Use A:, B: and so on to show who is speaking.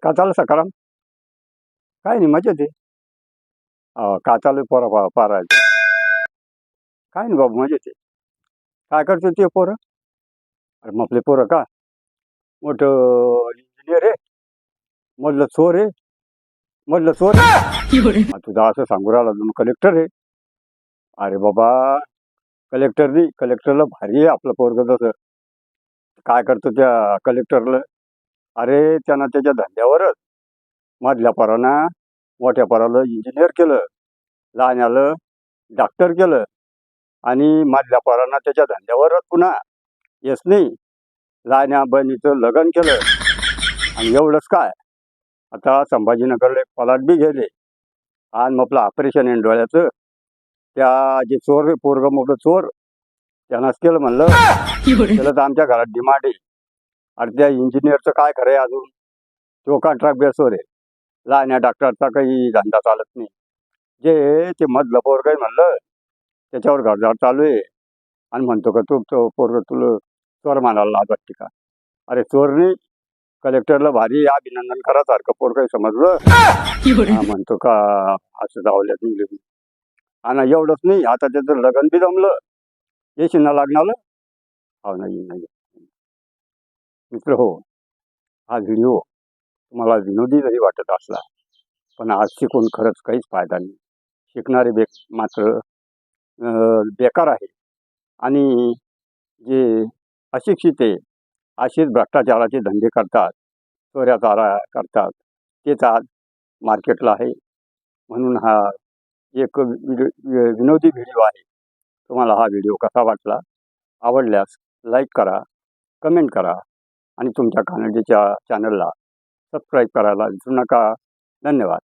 A: का चालू सकाराम? काय नाही मजेत आहे. अं, का चालू पोरा पा पारायचं? काय नाही बाबा मजेत आहे. काय करते ते पोरं? अरे मग आपले पोरं का? मोठं इंजिनियर आहे. मधलं चोर आहे. मधलं चोर आहे. तुझा असं सांगू राहिला तुम्ही कलेक्टर आहे. अरे बाबा कलेक्टर नाही. कलेक्टरला भारी आहे आपलं पोरग तसं काय करतो त्या कलेक्टरला अरे त्यानं त्याच्या धंद्यावरच. मधल्या पोरानं मोठ्या पोराला इंजिनियर केलं. लहान्याला डॉक्टर केलं. आणि मधल्या पोरानं त्याच्या धंद्यावरच पुन्हा येस नाही. लहान्या बहिणीचं लग्न केलं. आणि एवढंच काय? आता संभाजीनगरला एक पलाट बी गेले. आणि मग आपलं ऑपरेशन आहे डोळ्याचं. त्या जे चोर पोरगं मोठं चोर त्यानंच केलं म्हणलं. त्याला तर आमच्या घरात डिमांड आहे. अरे त्या इंजिनियरचं काय खरं आहे अजून? तो कॉन्ट्रॅक्ट बेसवर आहे. लहान्या डॉक्टरचा काही धंदा चालत नाही. जे ते मधलं पोरग आहे म्हणलं. त्याच्यावर घरदार चालू आहे. आणि म्हणतो का तू तो पोरग तुला चोर मारायला लाज वाटते का? अरे चोर नाही. कलेक्टरला भारी अभिनंदन करासारखं पोरग आहे समजलं? म्हणतो का असं जावल्यात निघले आणि एवढंच नाही. आता त्याचं लग्न बी जमलं. येशील ना लग्नाला? हो नाही नाही. मित्र हो हा व्हिडिओ तुम्हाला विनोदी जरी वाटत असला पण आज शिकून खरंच काहीच फायदा नाही. शिकणारे बे मात्र बेकार आहे आणि जे अशिक्षित आहे असेच भ्रष्टाचाराचे धंदे करतात चोऱ्या चारा करतात तेच आज मार्केटला आहे. म्हणून हा एक व्हिडिओ विनोदी व्हिडिओ आहे. तुम्हाला हा व्हिडिओ कसा वाटला? आवडल्यास लाईक करा कमेंट करा. आणि तुमच्या कानडीच्या चॅनलला सबस्क्राईब करायला विसरू नका. धन्यवाद.